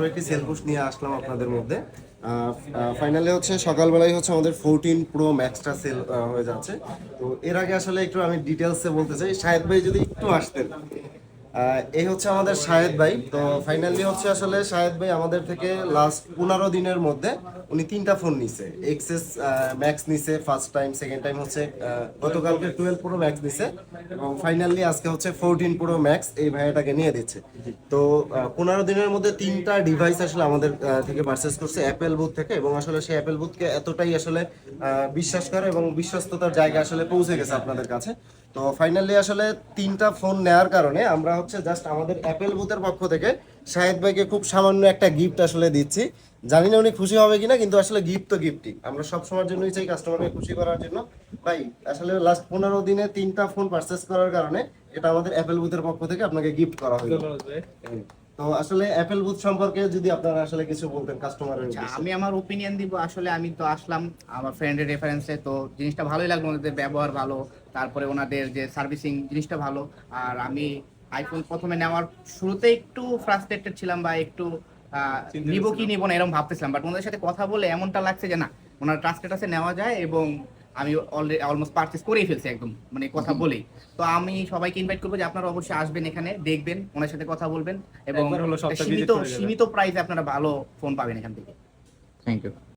আরও একটি sell push নিয়ে আসলাম আপনাদের মধ্যে। ফাইনালে হচ্ছে সকালবেলায় হচ্ছে আমাদের ফোরটিন প্রো ম্যাক্সটা সেল হয়ে যাচ্ছে। তো এর আগে আসলে একটু আমি ডিটেলসে বলতে চাই। শাহেদ ভাই যদি একটু আসতেন। এই হচ্ছে আমাদের শাহেদ ভাই। তো ফাইনালি হচ্ছে আসলে শাহেদ ভাই আমাদের থেকে লাস্ট পনেরো দিনের মধ্যে উনি তিনটা ফোন নিছে। এক্সেস ম্যাক্স নিছে ফার্স্ট টাইম সেকেন্ড টাইম হচ্ছে গতকালকে টুয়েলভ প্রো ম্যাক্স নিছে এবং ফাইনালি আজকে হচ্ছে ফোরটিন প্রো ম্যাক্স এই ভাইয়াটাকে নিয়ে দিচ্ছে। তো পনেরো দিনের মধ্যে তিনটা ডিভাইস আসলে আমাদের থেকে পারচেস করছে অ্যাপেল বুথ থেকে এবং আসলে সেই অ্যাপেল বুথকে এতটাই আসলে বিশ্বাস করে এবং বিশ্বস্ততার জায়গা আসলে পৌঁছে গেছে আপনাদের কাছে। তো ফাইনালি আসলে তিনটা ফোন নেওয়ার কারণে আমরা হচ্ছে জাস্ট আমাদের অ্যাপেল বুথের পক্ষ থেকে শাহেদ ভাইকে খুব সামান্য একটা গিফট আসলে দিচ্ছি। জানি না উনি খুশি হবে কিনা কিন্তু আসলে গিফট তো গিফটই আমরা সব সময়ের জন্যই চাই কাস্টমারকে খুশি করার জন্য। ভাই আসলে লাস্ট পনেরো দিনে তিনটা ফোন পারচেস করার কারণে এটা আমাদের অ্যাপেল বুথের পক্ষ থেকে আপনাকে গিফট করা হলো। তো আসলে অ্যাপেল বুথ সম্পর্কে যদি আপনারা আসলে কিছু বলতেন কাস্টমারের আচ্ছা, আমি আমার ওপিনিয়ন দিব। আসলে আমি তো আসলাম আমার ফ্রেন্ডের রেফারেন্সে তো জিনিসটা ভালোই লাগল ওনাদের ব্যবহার ভালো তারপরে ওনাদের যে সার্ভিসিং জিনিসটা ভালো। আর আমি আইফোন প্রথমে নেওয়ার শুরুতে একটু ফ্রাস্ট্রেটেড ছিলাম বা একটু নিব কি নিব না এরকম ভাবতেছিলাম। বাট ওনাদের সাথে কথা বলে এমনটা লাগছে যে না ওনার ট্রান্সলেটাসে নেওয়া যায় এবং আমি অলরেডি অলমোস্ট পারচেস করেই ফেলছি একদম মানে কথা বলেই। তো আমি সবাইকে ইনভাইট করব যে আপনারা অবশ্যই আসবেন এখানে দেখবেন ওনার সাথে কথা বলবেন এবং সীমিত সীমিত প্রাইসে আপনারা ভালো ফোন পাবেন এখান থেকে। Thank you